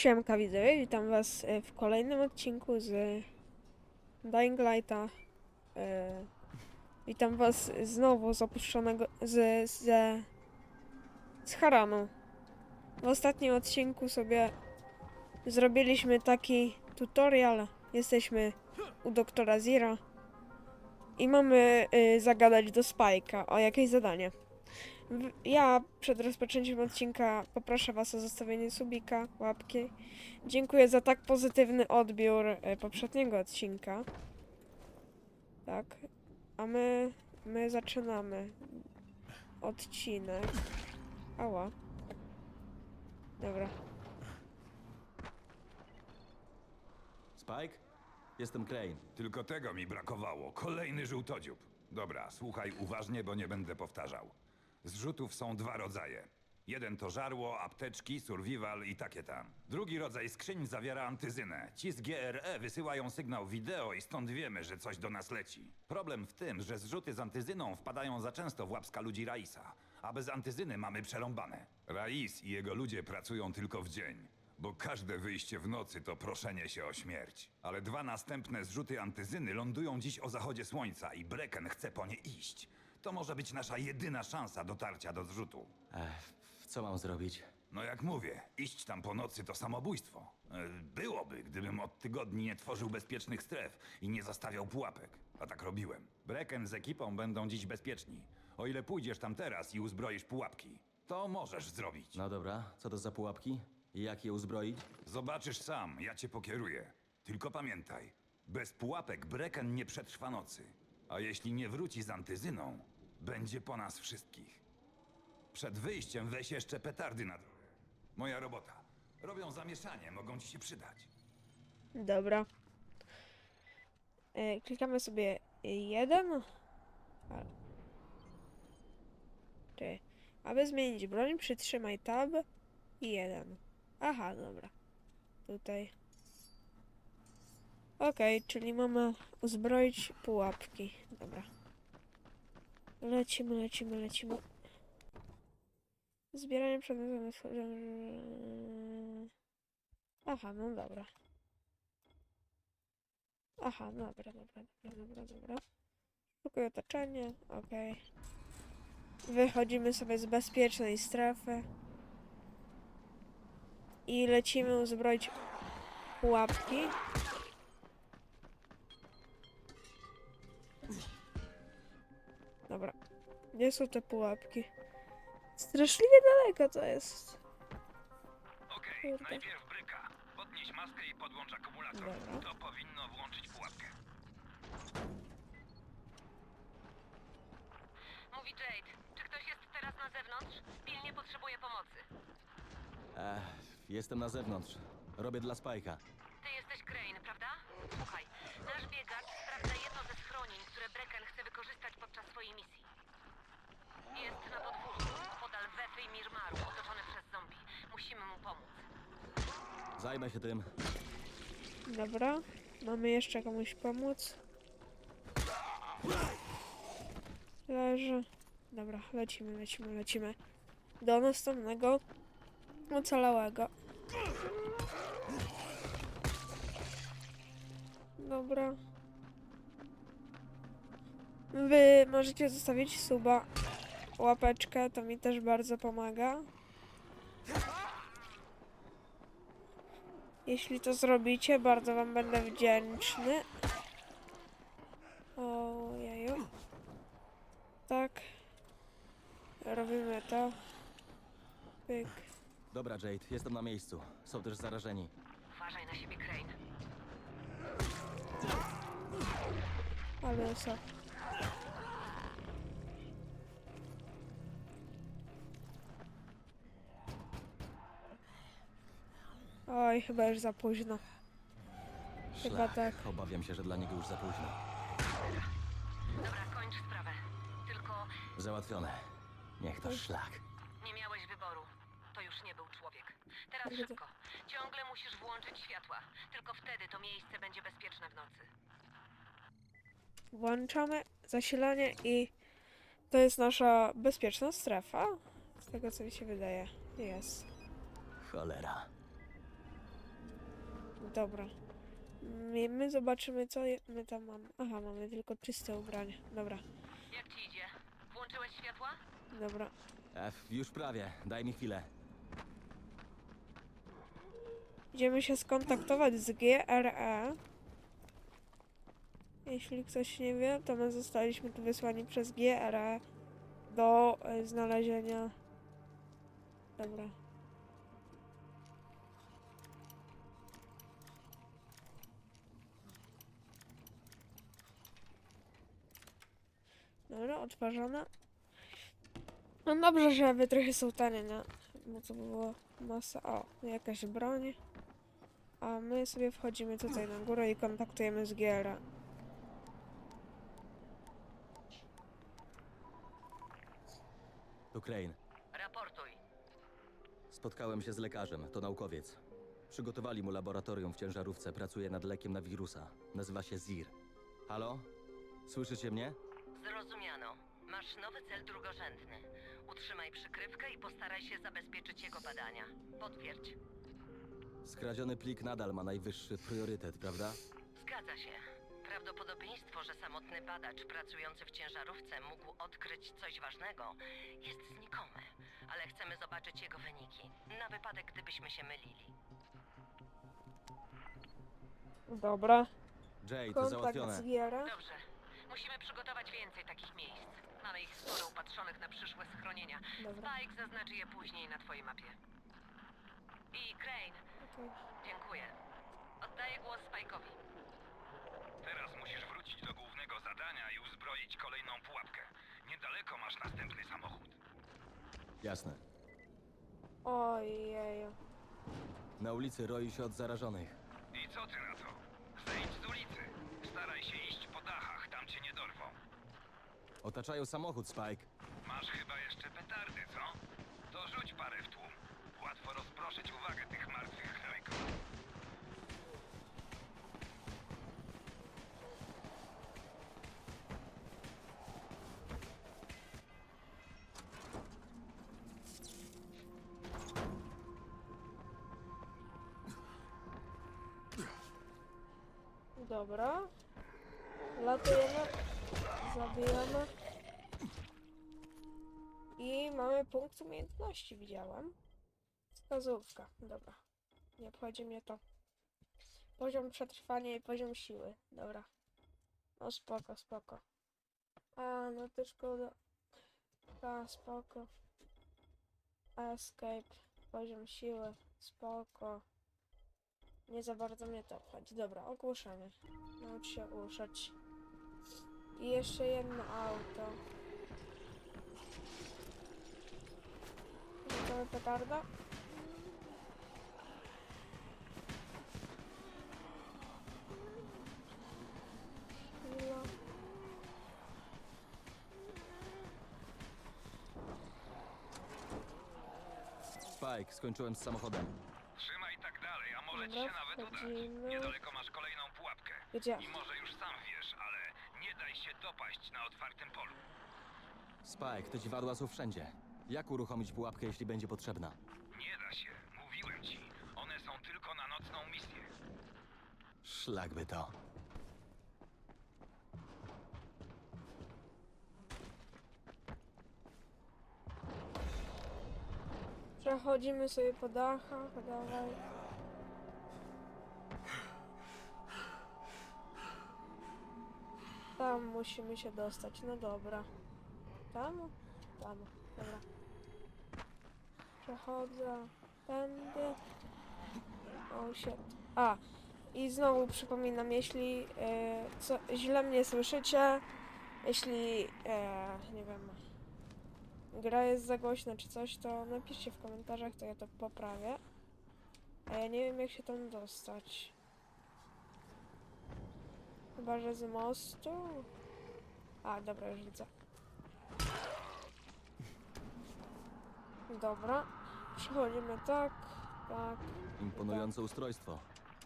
Siemka widzowie, witam was e, w kolejnym odcinku z Dying Lighta. E, Witam was znowu z opuszczonego, z, z, z Haranu. W ostatnim odcinku sobie zrobiliśmy taki tutorial. Jesteśmy u doktora Zira i mamy y, zagadać do Spajka o jakieś zadanie. Ja przed rozpoczęciem odcinka poproszę Was o zostawienie subika, łapki. Dziękuję za tak pozytywny odbiór e, poprzedniego odcinka. Tak, a my, my zaczynamy odcinek. Ała. Dobra. Spike? Jestem Crane. Tylko tego mi brakowało. Kolejny żółtodziób. Dobra, słuchaj uważnie, bo nie będę powtarzał. Zrzutów są dwa rodzaje. Jeden to żarło, apteczki, survival i takie tam. Drugi rodzaj skrzyń zawiera antyzynę. Ci z GRE wysyłają sygnał wideo i stąd wiemy, że coś do nas leci. Problem w tym, że zrzuty z antyzyną wpadają za często w łapska ludzi Raisa, a bez antyzyny mamy przerąbane. Rais i jego ludzie pracują tylko w dzień. Bo każde wyjście w nocy to proszenie się o śmierć. Ale dwa następne zrzuty antyzyny lądują dziś o zachodzie słońca i Brecken chce po nie iść. To może być nasza jedyna szansa dotarcia do zrzutu. Ech, co mam zrobić? No jak mówię, iść tam po nocy to samobójstwo. E, Byłoby, gdybym od tygodni nie tworzył bezpiecznych stref i nie zastawiał pułapek. A tak robiłem. Brecken z ekipą będą dziś bezpieczni. O ile pójdziesz tam teraz i uzbroisz pułapki, to możesz zrobić. No dobra, co to za pułapki? I jak je uzbroić? Zobaczysz sam, ja cię pokieruję. Tylko pamiętaj, bez pułapek Brecken nie przetrwa nocy. A jeśli nie wróci z antyzyną, będzie po nas wszystkich. Przed wyjściem weź jeszcze petardy na drogę. Moja robota. Robią zamieszanie, mogą ci się przydać. Dobra. E, klikamy sobie jeden. Czy, aby zmienić broń, przytrzymaj tab i jeden. Aha, dobra. Tutaj. Okej, czyli mamy uzbroić pułapki. Dobra. Lecimy, lecimy, lecimy. Zbieranie przedmiotów. Aha, no dobra. Aha, dobra, dobra, dobra, dobra, dobra. Szukuj otoczenie, okej. Wychodzimy sobie z bezpiecznej strefy. I lecimy uzbroić pułapki. Dobra. Gdzie są te pułapki? Straszliwie daleko to jest. Okej, Kurde. najpierw bryka. Podnieś maskę i podłącz akumulator. Dobra. To powinno włączyć pułapkę. Mówi Jade. Czy ktoś jest teraz na zewnątrz? Pilnie potrzebuje pomocy. Ech, jestem na zewnątrz. Robię dla Spike'a. Ty jesteś Crane, prawda? Słuchaj, nasz biegacz Brecken chce wykorzystać podczas swojej misji. Jest na podwórzu, podal Wefy i Mirmaru, otoczony przez zombie. Musimy mu pomóc. Zajmę się tym. Dobra. Mamy jeszcze komuś pomóc. Leży. Dobra, lecimy, lecimy, lecimy. Do następnego ocalałego. Dobra. Wy możecie zostawić suba, łapeczkę, to mi też bardzo pomaga. Jeśli to zrobicie, bardzo wam będę wdzięczny. Ojeju. Tak. Robimy to. Pyk. Dobra, Jade, jestem na miejscu. Są też zarażeni. Uważaj na siebie, Crane. Ale co? Oj, chyba już za późno. Chyba Szlak. tak. Obawiam się, że dla niego już za późno. Dobra, kończ sprawę. Tylko Załatwione. Niech to szlak. nie miałeś wyboru. To już nie był człowiek. Teraz Dobrze. szybko. Ciągle musisz włączyć światła. Tylko wtedy to miejsce będzie bezpieczne w nocy. Włączamy zasilanie i to jest nasza bezpieczna strefa. Z tego co mi się wydaje. Jest. Cholera. Dobra. My, my zobaczymy, co je, my tam mamy. Aha, mamy tylko czyste ubranie. Dobra, Jak ci idzie? Włączyłeś światła? dobra. F, już prawie. Daj mi chwilę. Idziemy się skontaktować z GRE. Jeśli ktoś nie wie, to my zostaliśmy tu wysłani przez GRE do e, znalezienia. Dobra. Dobra, odtwarzane. No dobrze, że wytrychy są tanie, nie? Bo to było masa. O, jakaś broń. A my sobie wchodzimy tutaj na górę i kontaktujemy z Giera. Crane. Raportuj. Spotkałem się z lekarzem, to naukowiec. Przygotowali mu laboratorium w ciężarówce, pracuje nad lekiem na wirusa. Nazywa się ZIR. Halo? Słyszycie mnie? Zrozumiano. Masz nowy cel drugorzędny. Utrzymaj przykrywkę i postaraj się zabezpieczyć jego badania. Potwierdź. Skradziony plik nadal ma najwyższy priorytet, prawda? Zgadza się. Prawdopodobieństwo, że samotny badacz pracujący w ciężarówce mógł odkryć coś ważnego, jest znikome, ale chcemy zobaczyć jego wyniki, na wypadek gdybyśmy się mylili. Dobra. Jay, to Kontakt załatwione. z. Dobrze. Musimy przygotować więcej takich miejsc. Mamy ich sporo upatrzonych na przyszłe schronienia. Dobra. Spike zaznaczy je później na twojej mapie. I Crane, Okej. dziękuję. Oddaję głos Spike'owi. Teraz musisz wrócić do głównego zadania i uzbroić kolejną pułapkę. Niedaleko masz następny samochód. Jasne. Ojeju. Na ulicy roi się od zarażonych. I co ty na to? Zejdź z ulicy. Staraj się iść po dachach, tam cię nie dorwą. Otaczają samochód, Spike. Masz chyba jeszcze petardy, co? To rzuć parę w tłum. Łatwo rozproszyć uwagę tych martwych hnojków. Dobra. Latujemy. Zabijamy. I mamy punkt umiejętności, widziałem. Wskazówka. Dobra. Nie obchodzi mnie to. Poziom przetrwania i poziom siły. Dobra. No spoko, spoko. A, no to szkoda. A, spoko. Escape. Poziom siły. Spoko. Nie za bardzo mnie to obchodzi. Dobra, ogłuszenie. Naucz się uszać. I jeszcze jedno auto. Gotowy petarda? Spike, skończyłem z samochodem. Trzymaj tak dalej, a może ci Dobra, się nawet udać. wchodzimy. Niedaleko masz kolejną pułapkę. Gdzie? I może już sam wiesz, ale nie daj się dopaść na otwartym polu. Spike, te dziwadła są wszędzie. Jak uruchomić pułapkę, jeśli będzie potrzebna? Nie da się, mówiłem ci. One są tylko na nocną misję. Szlak by to. Przechodzimy sobie po dachach, dawaj. Tam musimy się dostać, no dobra. Tam? Tam, dobra. Przechodzę tędy. O shit. A, i znowu przypominam, jeśli e, co, źle mnie słyszycie, jeśli, e, nie wiem, gra jest za głośna czy coś, to napiszcie w komentarzach, to ja to poprawię. A ja nie wiem jak się tam dostać. Chyba, że z mostu? A, dobra, już widzę. Dobra. Przechodzimy tak, tak. Imponujące ustrojstwo.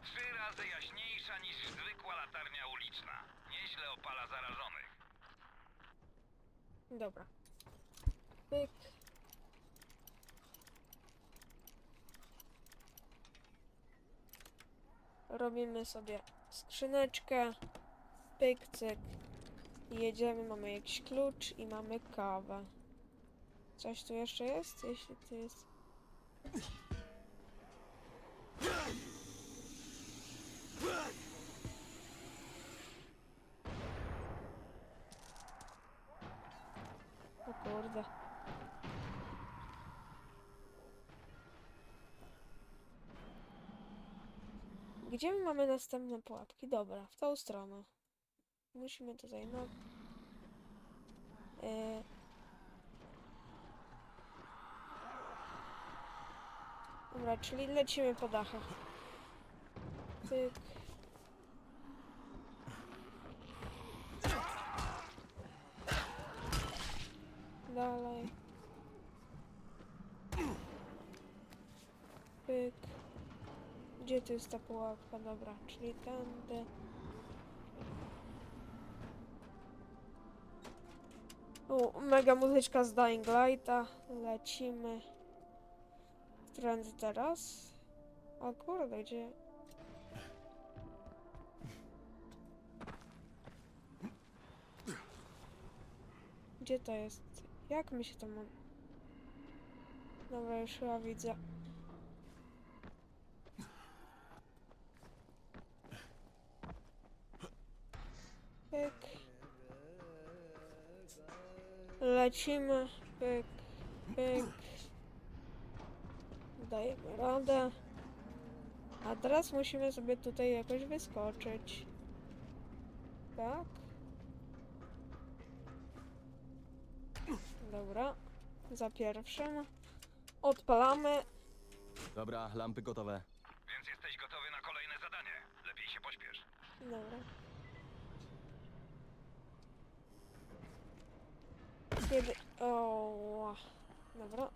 Trzy razy jaśniejsza niż zwykła latarnia uliczna. Nieźle opala zarażonych. Dobra. Pyk. robimy sobie skrzyneczkę, pyk, cyk. Jedziemy, mamy jakiś klucz i mamy kawę. Coś tu jeszcze jest? Jeśli tu jest... O kurde. Gdzie my mamy następne pułapki? Dobra, w tą stronę. Musimy tutaj, no... Yy... Dobra, czyli lecimy po dachach. Tyk. Dalej. Pyk. Gdzie tu jest ta pułapka? Dobra, czyli tędy. O, mega muzyczka z Dying Lighta. Lecimy. Trendy teraz. O kurde, gdzie... Gdzie to jest? Jak my się tam... mam- Dobra, już chyba widzę. Lecimy. Pyk. Pyk. Dajemy radę. A teraz musimy sobie tutaj jakoś wyskoczyć. Tak? Dobra. Za pierwszym. Odpalamy. Dobra, lampy gotowe. Więc jesteś gotowy na kolejne zadanie. Lepiej się pośpiesz. Dobra. Kiedy... O, Dobra.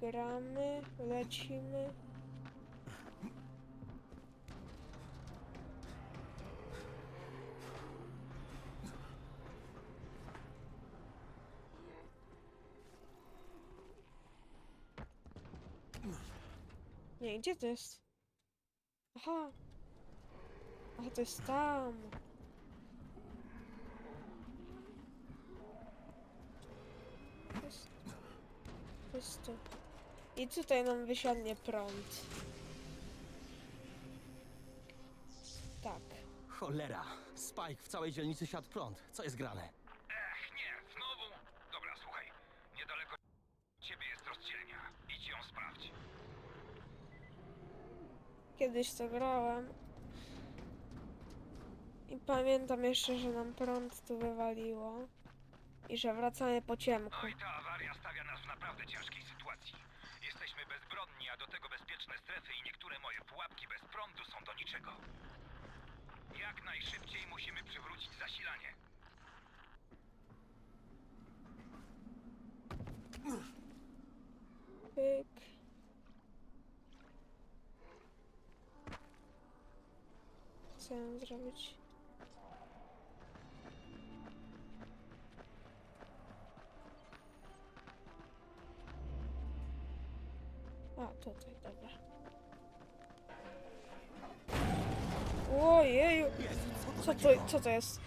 Gramy, lecimy. Nie, gdzie to jest? Aha. Aha, to jest tam. To jest... I tutaj nam wysiadnie prąd. Tak. Cholera! Spike w całej dzielnicy siadł prąd. Co jest grane? Ech, nie, znowu. Dobra, słuchaj. Niedaleko ciebie jest rozdzielnia. Idź ją sprawdź. Kiedyś to grałem. I pamiętam jeszcze, że nam prąd tu wywaliło. I że wracamy po ciemku. I ta awaria stawia nas w naprawdę ciężkiej sytuacji. Jesteśmy bezbronni, a do tego bezpieczne strefy i niektóre moje pułapki bez prądu są do niczego. Jak najszybciej musimy przywrócić zasilanie. Pyk. Mam zrobić? Tutaj, dobra. Ojeju! Co to, co to jest?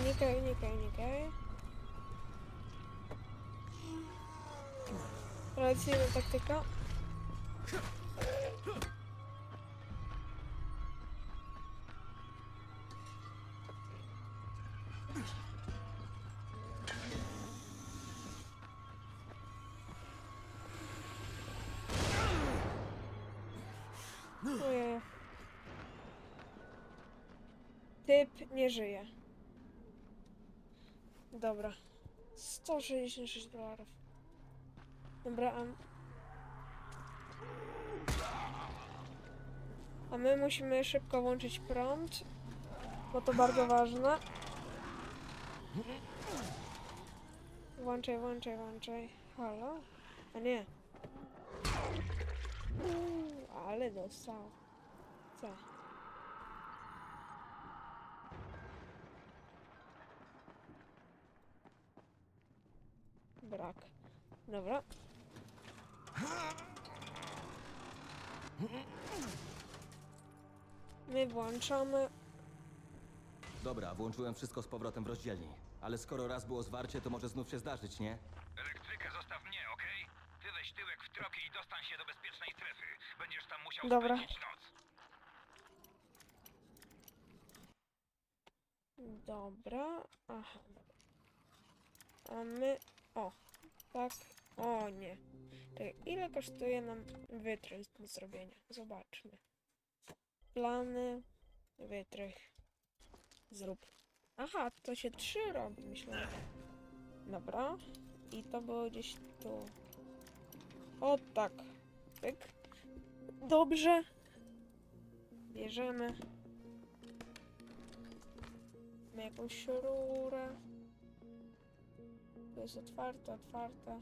Unikaj, unikaj, unikaj. Tradycyjna taktyka. Typ nie żyje. Dobra. 166 dolarów. Dobra, a... A my musimy szybko włączyć prąd, bo to bardzo ważne. Włączaj, włączaj, włączaj. Halo? A nie. Ale dostał. Co? Brak. Dobra. My włączamy. Dobra, włączyłem wszystko z powrotem w rozdzielni. Ale skoro raz było zwarcie, to może znów się zdarzyć, nie? Elektrykę zostaw mnie, okej? Ty weź tyłek w troki i dostań się strefy. Będziesz tam musiał Dobra. spędzić noc. Dobra. Aha. A my. O. Tak. O nie. Czekaj, ile kosztuje nam wytrych do zrobienia? Zobaczmy. Plany. Wytrych. Zrób. Aha, to się trzy robi, myślę. Dobra. I to było gdzieś tu. O tak. Pyk. Dobrze. Bierzemy. Mamy jakąś rurę. To jest otwarte, otwarte.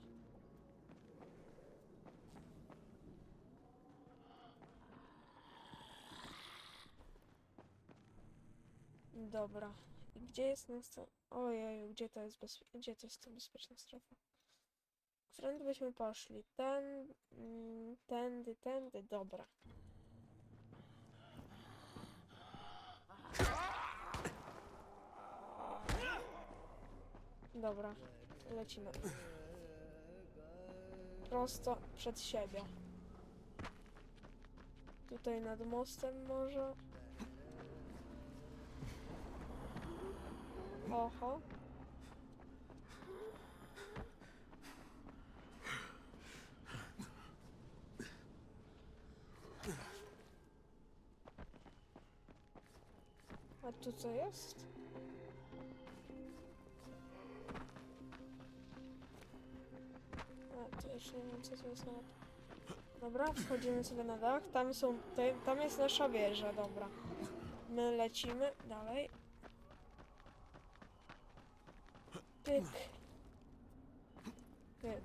Dobra. Gdzie jest nasta... Ojej, gdzie to jest. Gdzie to jest ta bezpieczna strefa? Którędy byśmy poszli? Ten... mm, Tędy, tędy, dobra. Dobra, lecimy. Prosto przed siebie. Tutaj nad mostem może. Oho. Tu co jest? A, to jeszcze nie wiem co to jest na... Dobra, wchodzimy sobie na dach. Tam są... Tutaj, tam jest nasza wieża, dobra. My lecimy dalej. Pyk. Pyk.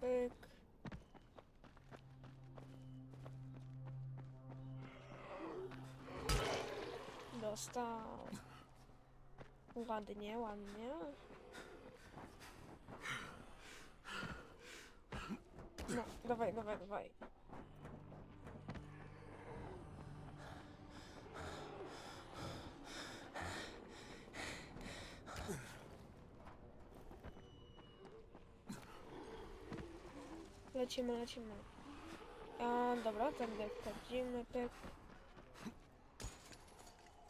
Pyk. Dostał. Ładnie, ładnie. No, dawaj, dawaj, dawaj. Lecimy, lecimy. A, dobra, tędy wchodzimy, pyk.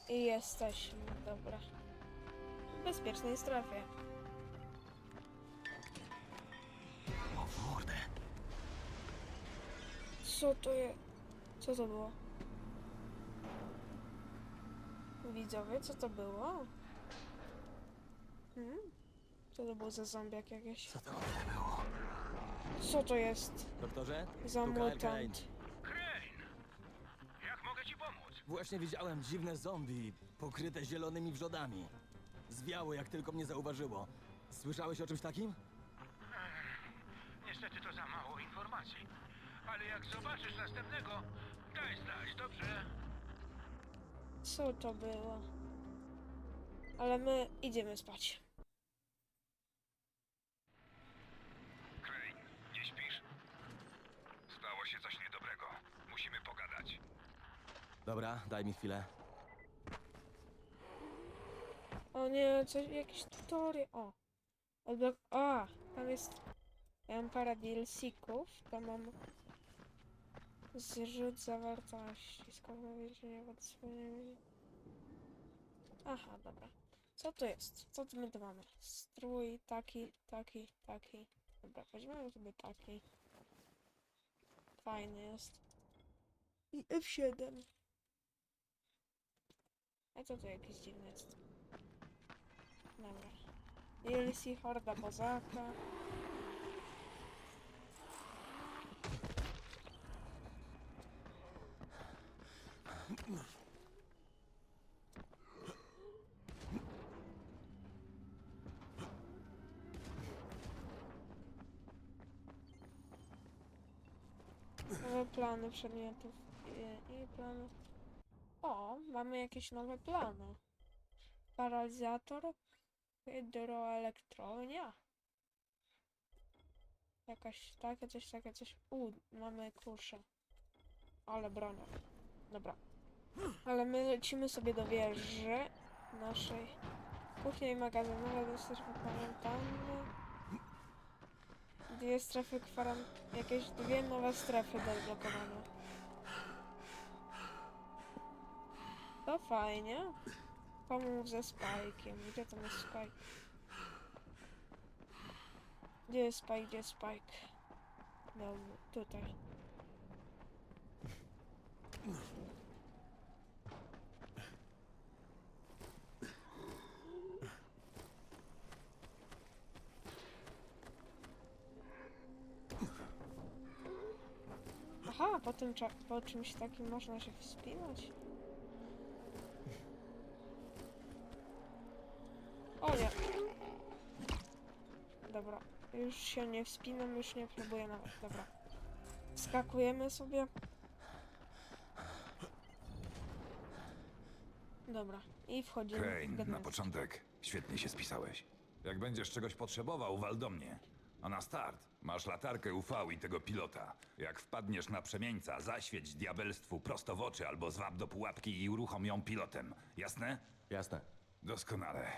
I jesteśmy, dobra. W bezpiecznej strefie. O mordę. Co to jest? Co to było? Widzowie, co to było? Hmm? Co to było za zombiak jakieś? Co to było? Co to jest Doktorze? za mutant? Crane! Jak mogę ci pomóc? Właśnie widziałem dziwne zombie, pokryte zielonymi wrzodami. Zwiało, jak tylko mnie zauważyło. Słyszałeś o czymś takim? Niestety to za mało informacji. Ale jak zobaczysz następnego, daj znać, dobrze? Co to było? Ale my idziemy spać. Crane, nie śpisz? Stało się coś niedobrego. Musimy pogadać. Dobra, daj mi chwilę. O nie, coś, jakieś tutorial. O. Odblok... A, tam jest... Ja mam parę DLC-ków. Tam mam... Zrzut zawartości. Skąd więzienia odsłonięcie. Aha, dobra. Co to jest? Co tu my tu mamy? Strój, taki, taki, taki. Dobra, weźmiemy sobie taki. Fajny jest. I F7. A co to jakieś dziwne jest? Dobra. DLC Horda Bozaka. Nowe plany przedmiotów i, i plany. O, mamy jakieś nowe plany. Paralizator, hydroelektrownia. Jakaś takie coś, takie coś. U, mamy kuszę. Ale bronią. Dobra. Ale my lecimy sobie do wieży naszej. Kuchnia i magazynowa do strefy kwarantanny. Dwie strefy kwarantanny. Jakieś dwie nowe strefy do odblokowania. To fajnie. Pomów ze Spike'iem. Gdzie tam jest Spike? Gdzie jest Spike? Gdzie jest Spike? No, tutaj. Aha, po tym po czymś takim można się wspinać. O nie. Dobra, już się nie wspinam, już nie próbuję nawet. Dobra. Skakujemy sobie. Dobra, i wchodzimy w Crane, na początek świetnie się spisałeś. Jak będziesz czegoś potrzebował, wal do mnie. A na start masz latarkę UV i tego pilota. Jak wpadniesz na przemieńca, zaświeć diabelstwu prosto w oczy albo zwab do pułapki i uruchom ją pilotem. Jasne? Jasne. Doskonale.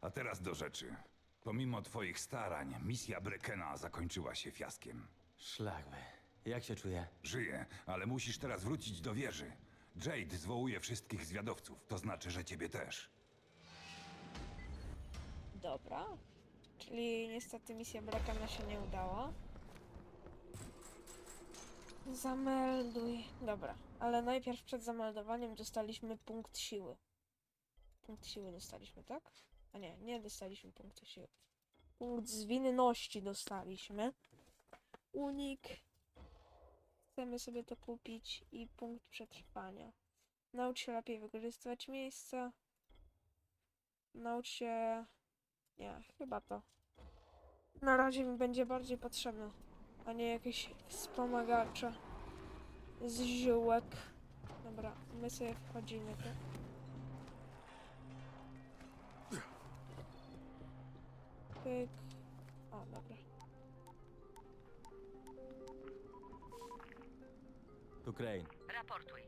A teraz do rzeczy. Pomimo twoich starań, misja Brekena zakończyła się fiaskiem. Szlakby. Jak się czuję? Żyję, ale musisz teraz wrócić do wieży. Jade zwołuje wszystkich zwiadowców, to znaczy, że ciebie też. Dobra. Czyli niestety misja Brakana się nie udała. Zamelduj. Dobra, ale najpierw przed zameldowaniem dostaliśmy punkt siły. Punkt siły dostaliśmy, tak? A nie, nie dostaliśmy punktu siły. Punkt zwinności dostaliśmy. Unik. Chcemy sobie to kupić i punkt przetrwania. Naucz się lepiej wykorzystywać miejsca. Naucz się nie, chyba to. Na razie mi będzie bardziej potrzebne, a nie jakieś wspomagacze z ziółek. Dobra, my sobie wchodzimy tu. Pyk. O, dobra. Tu Crane. Raportuj.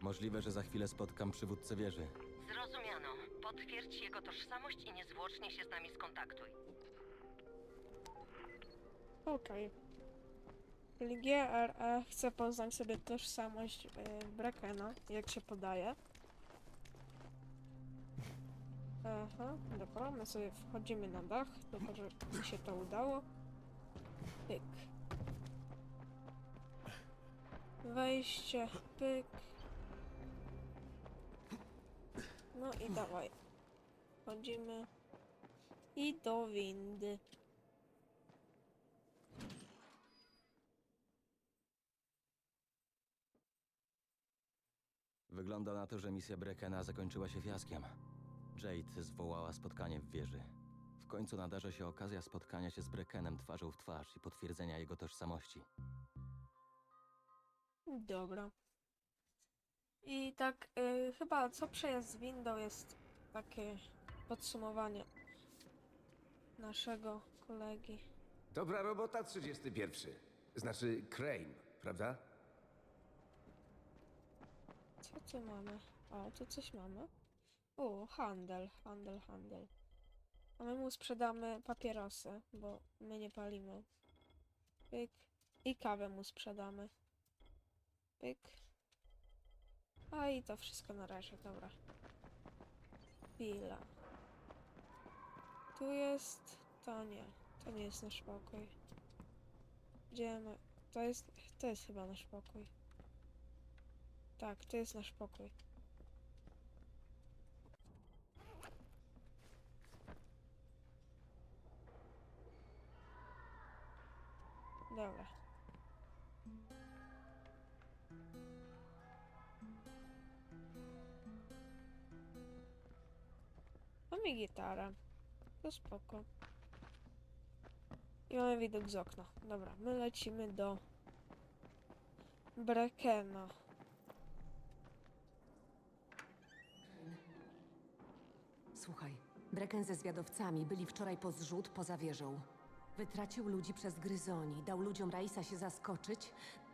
Możliwe, że za chwilę spotkam przywódcę wieży. Zrozumiano. Potwierdź jego tożsamość i niezwłocznie się z nami skontaktuj. Okej. Czyli GRE chce poznać sobie tożsamość yy, Brakena, jak się podaje. Aha, dobra, my sobie wchodzimy na dach, tylko że mi się to udało. Pyk. Wejście, pyk. No i dawaj. Wchodzimy. I do windy. Wygląda na to, że misja Brekena zakończyła się fiaskiem. Jade zwołała spotkanie w wieży. W końcu nadarzy się okazja spotkania się z Brekenem twarzą w twarz i potwierdzenia jego tożsamości. Dobra. I tak, y, chyba co przejazd z windą jest takie podsumowanie naszego kolegi. Dobra robota, 31. Znaczy Crane, prawda? Co tu mamy? O, tu coś mamy. O, handel, handel, handel. A my mu sprzedamy papierosy, bo my nie palimy. Pyk. I kawę mu sprzedamy. Pyk. A i to wszystko na razie, dobra. Chwila. Tu jest... To nie. To nie jest nasz pokój. Idziemy. To jest... To jest chyba nasz pokój. Tak, to jest nasz pokój. Dobra. Mamy gitarę. To spoko. I mamy widok z okna. Dobra, my lecimy do Brekena. Słuchaj, Brecken ze zwiadowcami byli wczoraj po zrzut poza wieżą. Wytracił ludzi przez gryzoni, dał ludziom Raisa się zaskoczyć,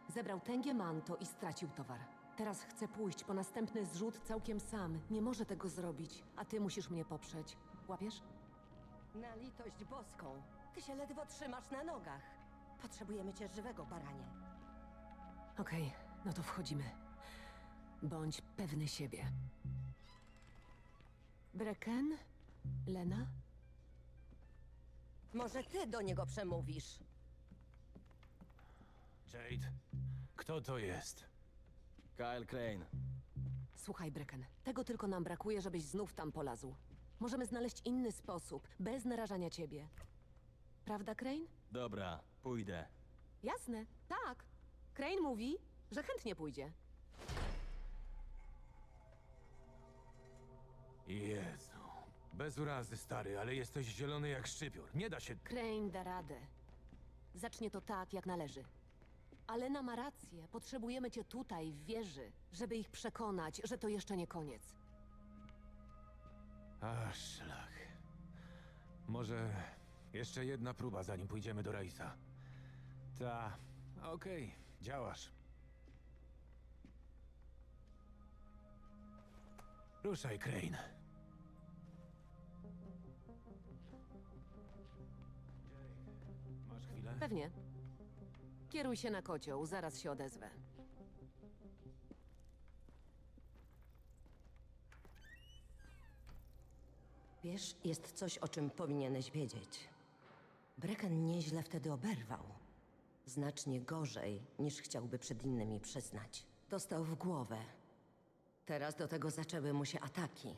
Zebrał tęgie manto i stracił towar. Teraz chce pójść po następny zrzut całkiem sam. Nie może tego zrobić, a ty musisz mnie poprzeć. Łapiesz? Na litość boską. Ty się ledwo trzymasz na nogach. Potrzebujemy cię żywego, baranie. Okej, no to wchodzimy. Bądź pewny siebie. Breken? Lena? Może ty do niego przemówisz? Jade, kto to jest? Kyle Crane. Słuchaj, Breken, tego tylko nam brakuje, żebyś znów tam polazł. Możemy znaleźć inny sposób, bez narażania ciebie. Prawda, Crane? Dobra, pójdę. Jasne, tak. Crane mówi, że chętnie pójdzie. Bez urazy, stary, ale jesteś zielony jak szczypior. Nie da się... Crane da radę. Zacznie to tak, jak należy. Alena ma rację. Potrzebujemy cię tutaj, w wieży, żeby ich przekonać, że to jeszcze nie koniec. A, szlak. Może jeszcze jedna próba, zanim pójdziemy do Raisa. Ta, okej, działasz. Ruszaj, Crane. Pewnie. Kieruj się na kocioł, zaraz się odezwę. Wiesz, jest coś, o czym powinieneś wiedzieć. Brecken nieźle wtedy oberwał. Znacznie gorzej, niż chciałby przed innymi przyznać. Dostał w głowę. Teraz do tego zaczęły mu się ataki.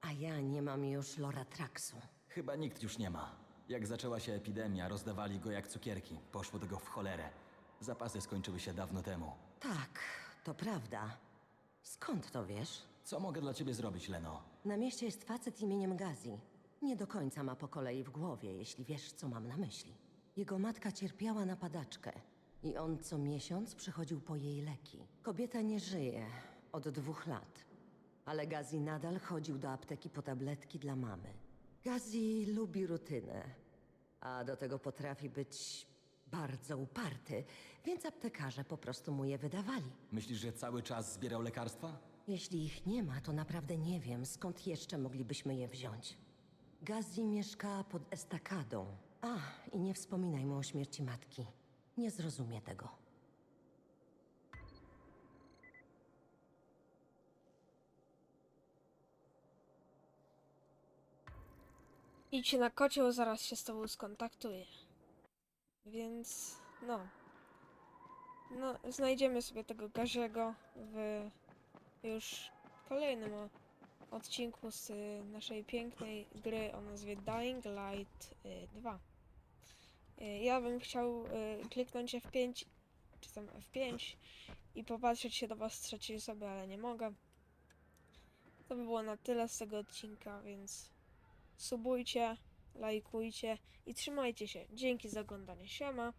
A ja nie mam już Loratraksu. Chyba nikt już nie ma. Jak zaczęła się epidemia, rozdawali go jak cukierki. Poszło tego w cholerę. Zapasy skończyły się dawno temu. Tak, to prawda. Skąd to wiesz? Co mogę dla ciebie zrobić, Leno? Na mieście jest facet imieniem Gazi. Nie do końca ma po kolei w głowie, jeśli wiesz, co mam na myśli. Jego matka cierpiała na padaczkę i on co miesiąc przychodził po jej leki. Kobieta nie żyje od dwóch lat, ale Gazi nadal chodził do apteki po tabletki dla mamy. Gazi lubi rutynę, a do tego potrafi być bardzo uparty, więc aptekarze po prostu mu je wydawali. Myślisz, że cały czas zbierał lekarstwa? Jeśli ich nie ma, to naprawdę nie wiem, skąd jeszcze moglibyśmy je wziąć. Gazi mieszka pod estakadą. A, i nie wspominaj mu o śmierci matki. Nie zrozumie tego. Idź na kocioł, zaraz się z tobą skontaktuję. Więc, no. No, znajdziemy sobie tego Garzego w już kolejnym odcinku z y, naszej pięknej gry o nazwie Dying Light y, 2. Y, Ja bym chciał y, kliknąć F5, czy tam F5 i popatrzeć się do was z trzeciej osoby, ale nie mogę. To by było na tyle z tego odcinka, więc subujcie, lajkujcie i trzymajcie się. Dzięki za oglądanie. Siema.